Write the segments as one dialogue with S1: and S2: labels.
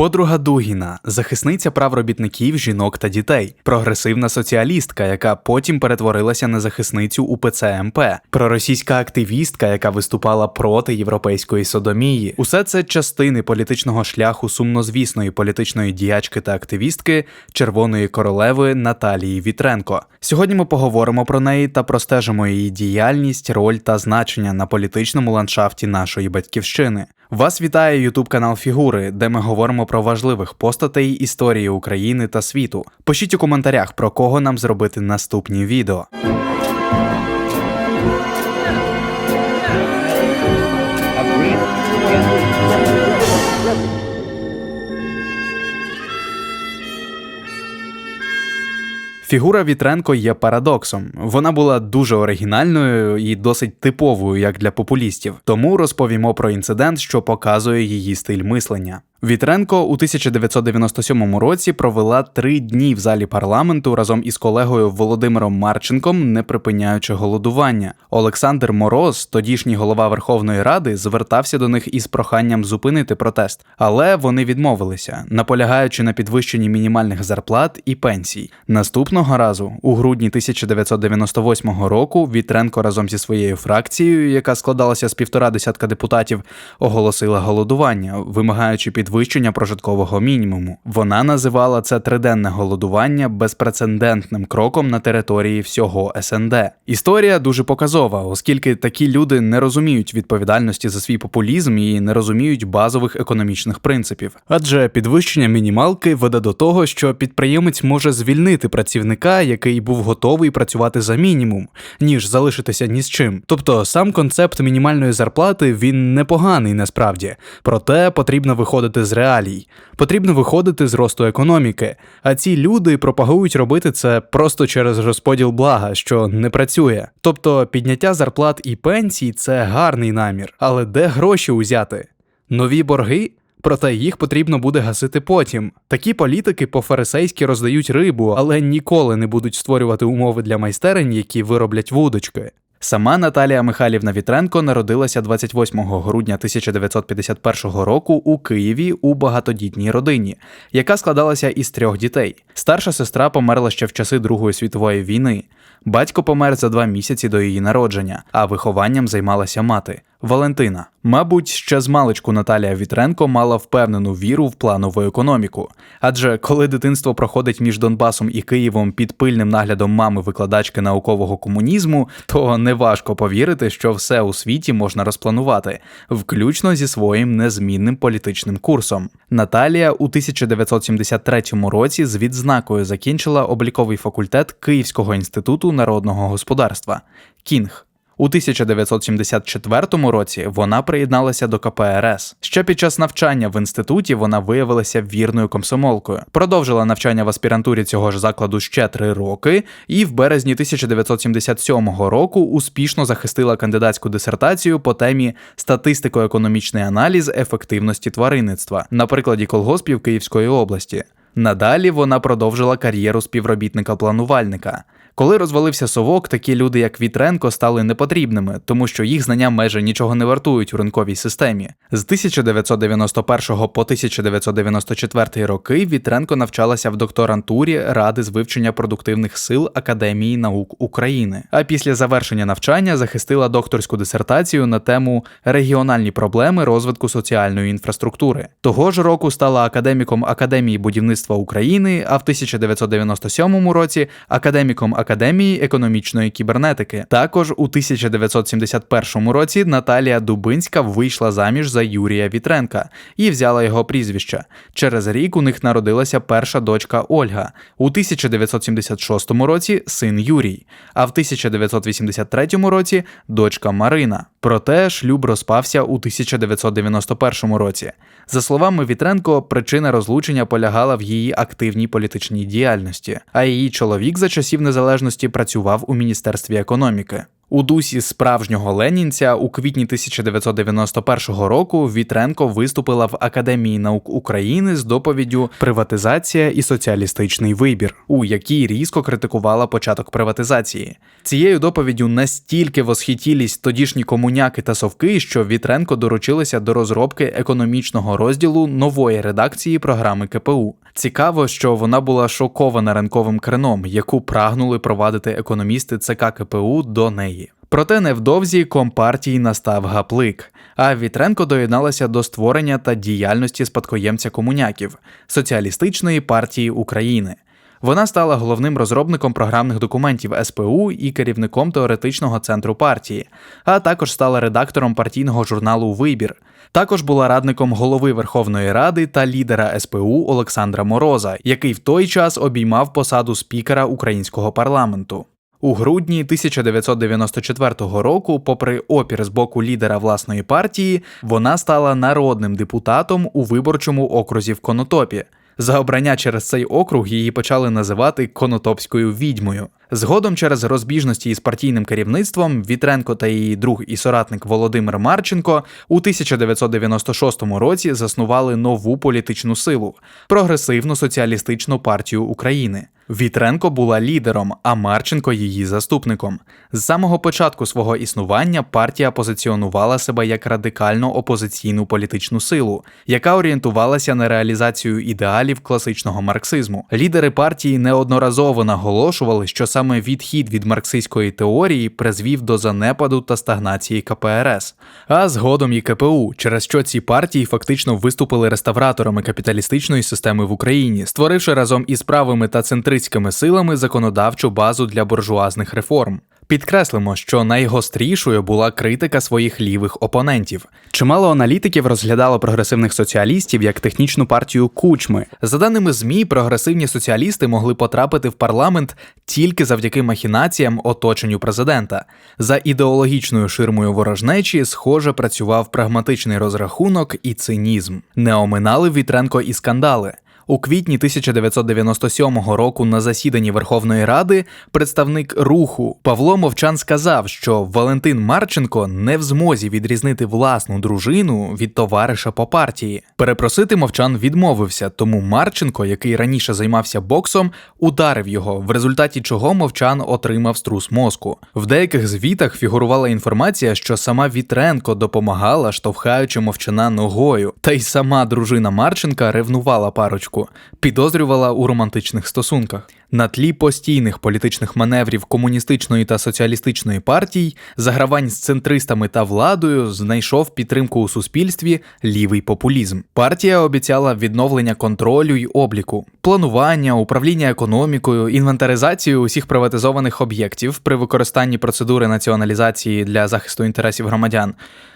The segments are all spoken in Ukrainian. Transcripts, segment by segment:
S1: Подруга Дугіна, захисниця прав робітників, жінок та дітей, прогресивна соціалістка, яка потім перетворилася на захисницю УПЦ МП, проросійська активістка, яка виступала проти європейської содомії. Усе це частини політичного шляху сумнозвісної політичної діячки та активістки Червоної королеви Наталії Вітренко. Сьогодні ми поговоримо про неї та простежимо її діяльність, роль та значення на політичному ландшафті нашої батьківщини. Вас вітає Ютуб канал Фігури, де ми говоримо про важливих постатей історії України та світу. Пишіть у коментарях, про кого нам зробити наступні відео. Фігура Вітренко є парадоксом. Вона була дуже оригінальною і досить типовою як для популістів. Тому розповімо про інцидент, що показує її стиль мислення. Вітренко у 1997 році провела три дні в залі парламенту разом із колегою Володимиром Марченком, не припиняючи голодування. Олександр Мороз, тодішній голова Верховної Ради, звертався до них із проханням зупинити протест, але вони відмовилися, наполягаючи на підвищенні мінімальних зарплат і пенсій. Наступного разу, у грудні 1998 року, Вітренко разом зі своєю фракцією, яка складалася з півтора десятка депутатів, оголосила голодування, вимагаючи під підвищення прожиткового мінімуму. Вона називала це триденне голодування безпрецедентним кроком на території всього СНД. Історія дуже показова, оскільки такі люди не розуміють відповідальності за свій популізм і не розуміють базових економічних принципів. Адже підвищення мінімалки веде до того, що підприємець може звільнити працівника, який був готовий працювати за мінімум, ніж залишитися ні з чим. Тобто сам концепт мінімальної зарплати він непоганий насправді, проте потрібно виходити виходити з реалій. Потрібно виходити з росту економіки. А ці люди пропагують робити це просто через розподіл блага, що не працює. Тобто підняття зарплат і пенсій це гарний намір, але де гроші узяти? Нові борги? Проте їх потрібно буде гасити потім. Такі політики по-фарисейськи роздають рибу, але ніколи не будуть створювати умови для майстерень, які вироблять вудочки. Сама Наталія Михайлівна Вітренко народилася 28 грудня 1951 року у Києві у багатодітній родині, яка складалася із трьох дітей. Старша сестра померла ще в часи Другої світової війни. Батько помер за два місяці до її народження, а вихованням займалася мати. Валентина. Мабуть, ще з маличку Наталія Вітренко мала впевнену віру в планову економіку. Адже коли дитинство проходить між Донбасом і Києвом під пильним наглядом мами викладачки наукового комунізму, то неважко повірити, що все у світі можна розпланувати, включно зі своїм незмінним політичним курсом. Наталія у 1973 році з відзнакою закінчила обліковий факультет Київського інституту народного господарства Кінг. У 1974 році вона приєдналася до КПРС. Ще під час навчання в інституті вона виявилася вірною комсомолкою, продовжила навчання в аспірантурі цього ж закладу ще три роки, і в березні 1977 року успішно захистила кандидатську дисертацію по темі статистико-економічний аналіз ефективності тваринництва на прикладі колгоспів Київської області. Надалі вона продовжила кар'єру співробітника-планувальника. Коли розвалився совок, такі люди, як Вітренко, стали непотрібними, тому що їх знання майже нічого не вартують у ринковій системі. З 1991 по 1994 роки Вітренко навчалася в докторантурі Ради з вивчення продуктивних сил Академії наук України. А після завершення навчання захистила докторську дисертацію на тему регіональні проблеми розвитку соціальної інфраструктури. Того ж року стала академіком Академії будівництва України, а в 1997 році академіком Академії економічної кібернетики. Також у 1971 році Наталія Дубинська вийшла заміж за Юрія Вітренка і взяла його прізвище. Через рік у них народилася перша дочка Ольга. У 1976 році син Юрій, а в 1983 році дочка Марина. Проте шлюб розпався у 1991 році. За словами Вітренко, причина розлучення полягала в її активній політичній діяльності, а її чоловік за часів незалежності працював у міністерстві економіки. У дусі справжнього ленінця у квітні 1991 року Вітренко виступила в Академії наук України з доповіддю Приватизація і соціалістичний вибір, у якій різко критикувала початок приватизації. Цією доповіддю настільки восхитілись тодішні комуняки та совки, що Вітренко доручилися до розробки економічного розділу нової редакції програми КПУ. Цікаво, що вона була шокована ранковим креном, яку прагнули провадити економісти ЦК КПУ до неї. Проте невдовзі компартії настав гаплик, а Вітренко доєдналася до створення та діяльності спадкоємця комуняків Соціалістичної партії України. Вона стала головним розробником програмних документів СПУ і керівником теоретичного центру партії, а також стала редактором партійного журналу Вибір. Також була радником голови Верховної Ради та лідера СПУ Олександра Мороза, який в той час обіймав посаду спікера українського парламенту. У грудні 1994 року, попри опір з боку лідера власної партії, вона стала народним депутатом у виборчому окрузі в Конотопі. За обрання через цей округ її почали називати Конотопською відьмою. Згодом, через розбіжності із партійним керівництвом, Вітренко та її друг і соратник Володимир Марченко у 1996 році заснували нову політичну силу прогресивну соціалістичну партію України. Вітренко була лідером, а Марченко її заступником. З самого початку свого існування партія позиціонувала себе як радикально опозиційну політичну силу, яка орієнтувалася на реалізацію ідеалів класичного марксизму. Лідери партії неодноразово наголошували, що саме відхід від марксистської теорії призвів до занепаду та стагнації КПРС, а згодом і КПУ, через що ці партії фактично виступили реставраторами капіталістичної системи в Україні, створивши разом із правими та центристськими силами законодавчу базу для буржуазних реформ. Підкреслимо, що найгострішою була критика своїх лівих опонентів. Чимало аналітиків розглядало прогресивних соціалістів як технічну партію кучми. За даними ЗМІ, прогресивні соціалісти могли потрапити в парламент тільки завдяки махінаціям оточенню президента. За ідеологічною ширмою ворожнечі, схоже, працював прагматичний розрахунок і цинізм. Не оминали Вітренко і скандали. У квітні 1997 року на засіданні Верховної Ради представник руху Павло Мовчан сказав, що Валентин Марченко не в змозі відрізнити власну дружину від товариша по партії. Перепросити мовчан відмовився, тому Марченко, який раніше займався боксом, ударив його, в результаті чого мовчан отримав струс мозку. В деяких звітах фігурувала інформація, що сама Вітренко допомагала, штовхаючи мовчана ногою, та й сама дружина Марченка ревнувала парочку підозрювала у романтичних стосунках. На тлі постійних політичних маневрів комуністичної та соціалістичної партій, загравань з центристами та владою знайшов підтримку у суспільстві лівий популізм. Партія обіцяла відновлення контролю й обліку, планування, управління економікою, інвентаризацію усіх приватизованих об'єктів при використанні процедури націоналізації для захисту інтересів громадян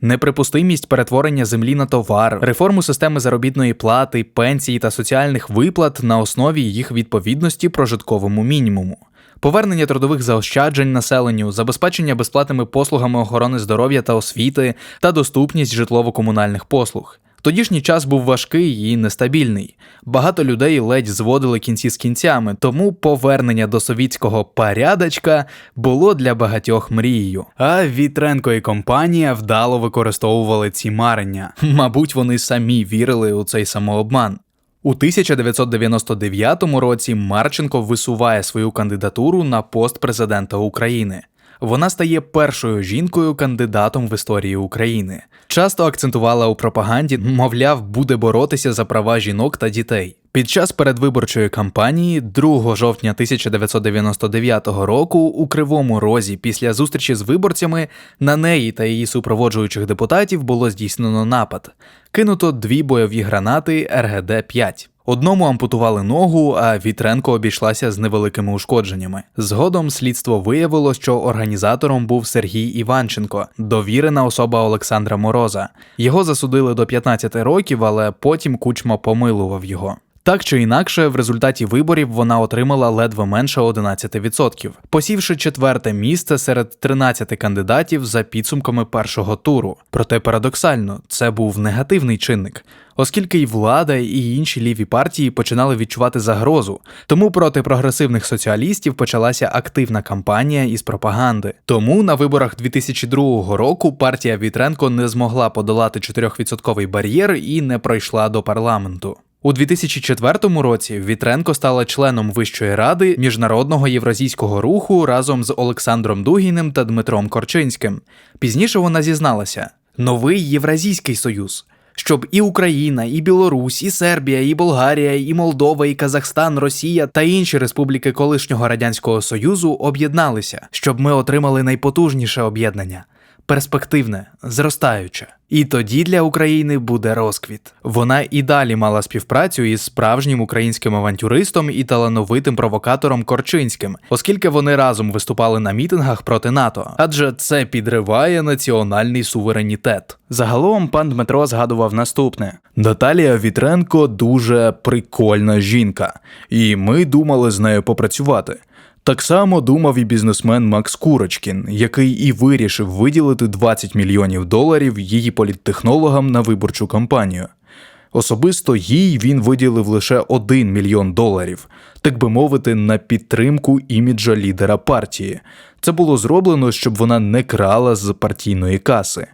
S1: неприпустимість перетворення землі на товар, реформу системи заробітної плати, пенсії та соціальних виплат на основі їх відповідності прожитковому мінімуму. Повернення трудових заощаджень населенню, забезпечення безплатними послугами охорони здоров'я та освіти та доступність житлово-комунальних послуг. Тодішній час був важкий і нестабільний. Багато людей ледь зводили кінці з кінцями, тому повернення до совітського порядочка було для багатьох мрією. А Вітренко і компанія вдало використовували ці марення. Мабуть, вони самі вірили у цей самообман. У 1999 році Марченко висуває свою кандидатуру на пост президента України. Вона стає першою жінкою кандидатом в історії України. Часто акцентувала у пропаганді, мовляв, буде боротися за права жінок та дітей. Під час передвиборчої кампанії 2 жовтня 1999 року у Кривому Розі після зустрічі з виборцями на неї та її супроводжуючих депутатів було здійснено напад. Кинуто дві бойові гранати РГД-5. Одному ампутували ногу, а Вітренко обійшлася з невеликими ушкодженнями. Згодом слідство виявило, що організатором був Сергій Іванченко, довірена особа Олександра Мороза. Його засудили до 15 років, але потім кучма помилував його. Так чи інакше, в результаті виборів вона отримала ледве менше 11%, посівши четверте місце серед 13 кандидатів за підсумками першого туру. Проте парадоксально, це був негативний чинник, оскільки й влада, і інші ліві партії починали відчувати загрозу. Тому проти прогресивних соціалістів почалася активна кампанія із пропаганди. Тому на виборах 2002 року партія Вітренко не змогла подолати 4% бар'єр і не пройшла до парламенту. У 2004 році Вітренко стала членом Вищої ради міжнародного євразійського руху разом з Олександром Дугіним та Дмитром Корчинським. Пізніше вона зізналася: новий Євразійський союз. Щоб і Україна, і Білорусь, і Сербія, і Болгарія, і Молдова, і Казахстан, Росія та інші республіки колишнього радянського союзу об'єдналися, щоб ми отримали найпотужніше об'єднання перспективне, зростаюче. І тоді для України буде розквіт. Вона і далі мала співпрацю із справжнім українським авантюристом і талановитим провокатором Корчинським, оскільки вони разом виступали на мітингах проти НАТО, адже це підриває національний суверенітет. Загалом пан Дмитро згадував наступне: Наталія Вітренко дуже прикольна жінка, і ми думали з нею попрацювати. Так само думав і бізнесмен Макс Курочкін, який і вирішив виділити 20 мільйонів доларів її політтехнологам на виборчу кампанію. Особисто їй він виділив лише 1 мільйон доларів, так би мовити, на підтримку іміджа лідера партії. Це було зроблено, щоб вона не крала з партійної каси.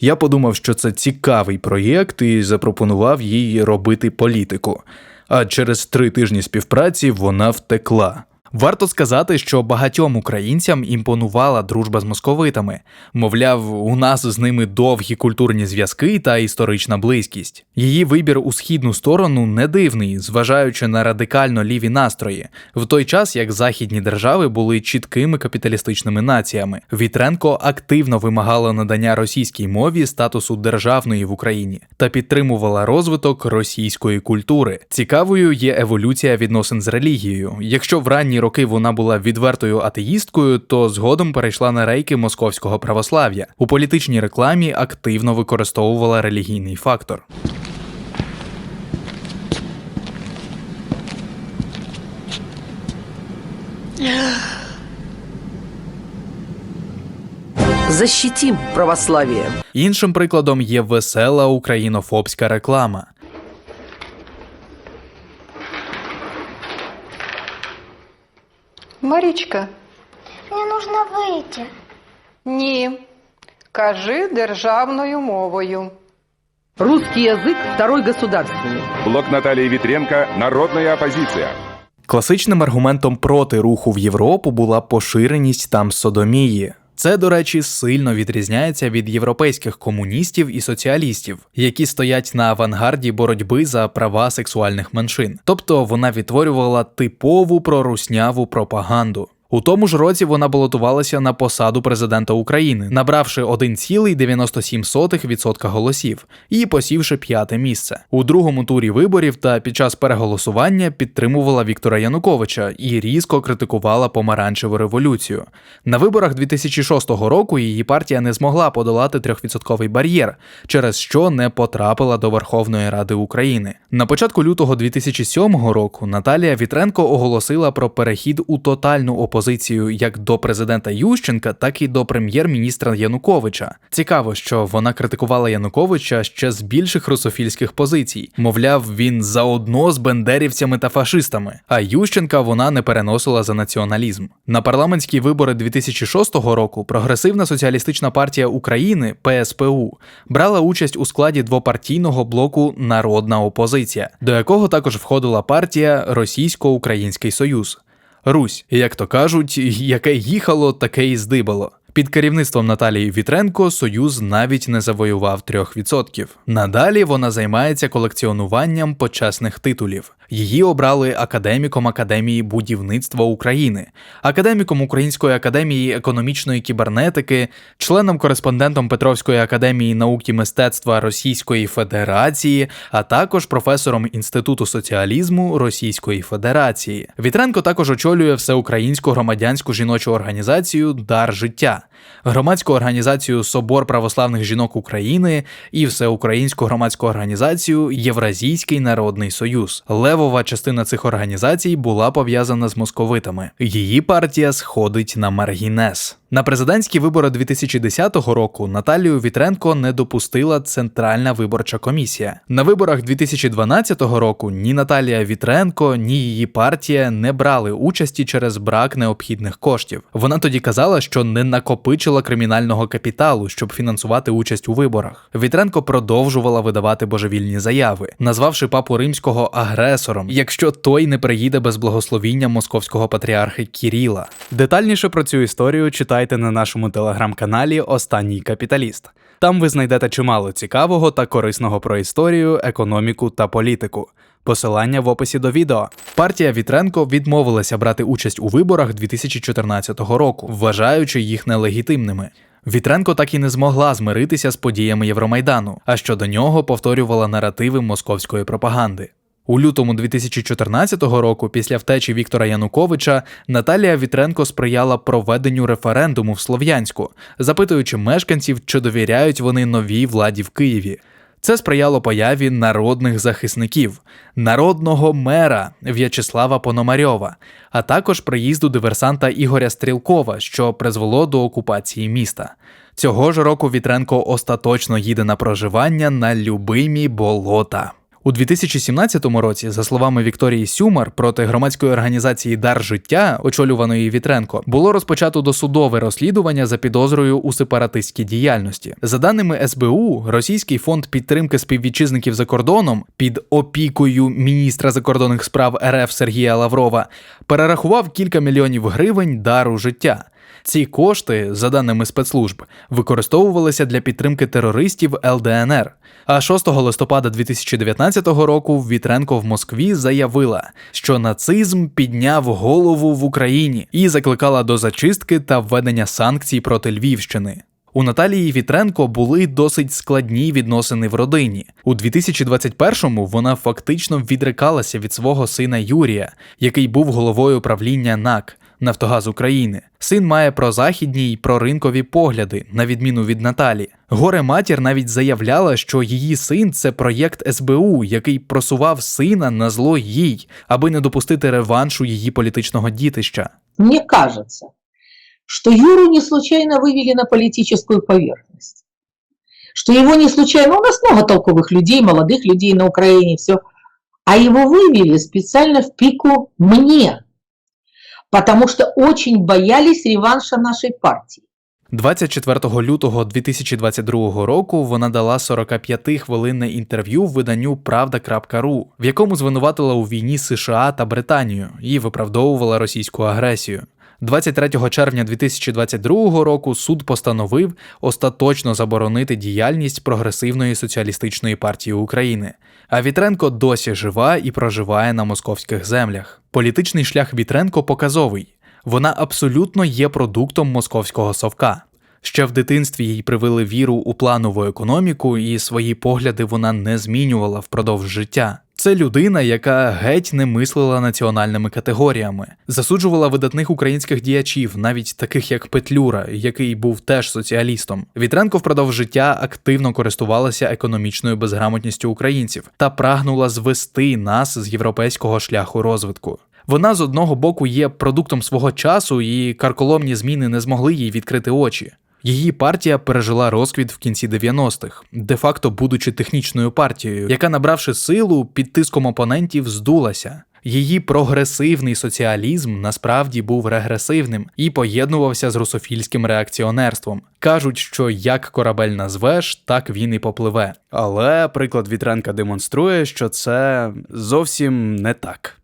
S1: Я подумав, що це цікавий проєкт і запропонував їй робити політику. А через три тижні співпраці вона втекла. Варто сказати, що багатьом українцям імпонувала дружба з московитами. Мовляв, у нас з ними довгі культурні зв'язки та історична близькість. Її вибір у східну сторону не дивний, зважаючи на радикально ліві настрої, в той час як західні держави були чіткими капіталістичними націями. Вітренко активно вимагала надання російській мові статусу державної в Україні та підтримувала розвиток російської культури. Цікавою є еволюція відносин з релігією. Якщо в ранні роки вона була відвертою атеїсткою, то згодом перейшла на рейки московського православ'я. У політичній рекламі активно використовувала релігійний фактор.
S2: Защитим православие.
S1: Іншим прикладом є весела українофобська реклама.
S3: Марічка,
S4: Мне нужно выйти.
S3: ні. Кажи державною мовою.
S2: Русский язык – второй государственный.
S5: Блок Натальи Витренко «Народная оппозиция».
S1: Класичним аргументом проти руху в Європу була поширеність там содомії. Це, до речі, сильно відрізняється від європейських комуністів і соціалістів, які стоять на авангарді боротьби за права сексуальних меншин. Тобто вона відтворювала типову прорусняву пропаганду. У тому ж році вона балотувалася на посаду президента України, набравши 1,97% голосів і посівши п'яте місце. У другому турі виборів та під час переголосування підтримувала Віктора Януковича і різко критикувала помаранчеву революцію. На виборах 2006 року її партія не змогла подолати 3% бар'єр, через що не потрапила до Верховної Ради України. На початку лютого 2007 року Наталія Вітренко оголосила про перехід у тотальну опозицію як до президента Ющенка, так і до прем'єр-міністра Януковича. Цікаво, що вона критикувала Януковича ще з більших русофільських позицій. Мовляв, він заодно з бендерівцями та фашистами. А Ющенка вона не переносила за націоналізм. На парламентські вибори 2006 року прогресивна соціалістична партія України ПСПУ брала участь у складі двопартійного блоку Народна опозиція, до якого також входила партія Російсько-Український Союз. Русь, як то кажуть, яке їхало, таке і здибало. Під керівництвом Наталії Вітренко Союз навіть не завоював 3%. Надалі вона займається колекціонуванням почесних титулів. Її обрали академіком Академії будівництва України, академіком Української академії економічної кібернетики, членом-кореспондентом Петровської академії наук і мистецтва Російської Федерації, а також професором Інституту соціалізму Російської Федерації. Вітренко також очолює всеукраїнську громадянську жіночу організацію Дар життя, громадську організацію Собор православних жінок України і всеукраїнську громадську організацію Євразійський народний союз. Лев левова частина цих організацій була пов'язана з московитами. Її партія сходить на маргінес. На президентські вибори 2010 року Наталію Вітренко не допустила Центральна виборча комісія. На виборах 2012 року ні Наталія Вітренко, ні її партія не брали участі через брак необхідних коштів. Вона тоді казала, що не накопичила кримінального капіталу, щоб фінансувати участь у виборах. Вітренко продовжувала видавати божевільні заяви, назвавши папу римського агресором, якщо той не приїде без благословіння московського патріарха Кіріла. Детальніше про цю історію читайте на нашому телеграм-каналі Останній капіталіст. Там ви знайдете чимало цікавого та корисного про історію, економіку та політику. Посилання в описі до відео. Партія Вітренко відмовилася брати участь у виборах 2014 року, вважаючи їх нелегітимними. Вітренко так і не змогла змиритися з подіями Євромайдану, а щодо нього повторювала наративи московської пропаганди. У лютому 2014 року, після втечі Віктора Януковича, Наталія Вітренко сприяла проведенню референдуму в Слов'янську, запитуючи мешканців, чи довіряють вони новій владі в Києві. Це сприяло появі народних захисників, народного мера В'ячеслава Пономарьова, а також приїзду диверсанта Ігоря Стрілкова, що призвело до окупації міста. Цього ж року Вітренко остаточно їде на проживання на любимі болота. У 2017 році, за словами Вікторії Сюмар, проти громадської організації Дар життя, очолюваної Вітренко, було розпочато досудове розслідування за підозрою у сепаратистській діяльності. За даними СБУ, Російський фонд підтримки співвітчизників за кордоном під опікою міністра закордонних справ РФ Сергія Лаврова перерахував кілька мільйонів гривень дару життя. Ці кошти, за даними спецслужб, використовувалися для підтримки терористів ЛДНР. А 6 листопада 2019 року Вітренко в Москві заявила, що нацизм підняв голову в Україні і закликала до зачистки та введення санкцій проти Львівщини. У Наталії Вітренко були досить складні відносини в родині. У 2021-му вона фактично відрикалася від свого сина Юрія, який був головою правління НАК Нафтогаз України. Син має прозахідні й проринкові погляди, на відміну від Наталі. Горе матір навіть заявляла, що її син це проєкт СБУ, який просував сина на зло їй, аби не допустити реваншу її політичного дітища.
S6: Мне кажется, что Юру не случайно вывели на политическую поверхность. Что его не случайно, у нас много толковых людей, молодых людей на Украине, все, а его вывели специально в пику мне, потому что очень боялись реванша нашей партии.
S1: 24 лютого 2022 року вона дала 45-хвилинне інтерв'ю виданню Правда.ру, в якому звинуватила у війні США та Британію і виправдовувала російську агресію. 23 червня 2022 року суд постановив остаточно заборонити діяльність прогресивної соціалістичної партії України. А Вітренко досі жива і проживає на московських землях. Політичний шлях Вітренко показовий. Вона абсолютно є продуктом московського совка. Ще в дитинстві їй привили віру у планову економіку, і свої погляди вона не змінювала впродовж життя. Це людина, яка геть не мислила національними категоріями, засуджувала видатних українських діячів, навіть таких як Петлюра, який був теж соціалістом. Вітренко впродовж життя активно користувалася економічною безграмотністю українців та прагнула звести нас з європейського шляху розвитку. Вона з одного боку є продуктом свого часу, і карколомні зміни не змогли їй відкрити очі. Її партія пережила розквіт в кінці 90-х, де-факто будучи технічною партією, яка, набравши силу під тиском опонентів, здулася. Її прогресивний соціалізм насправді був регресивним і поєднувався з русофільським реакціонерством. Кажуть, що як корабель назвеш, так він і попливе. Але приклад Вітренка демонструє, що це зовсім не так.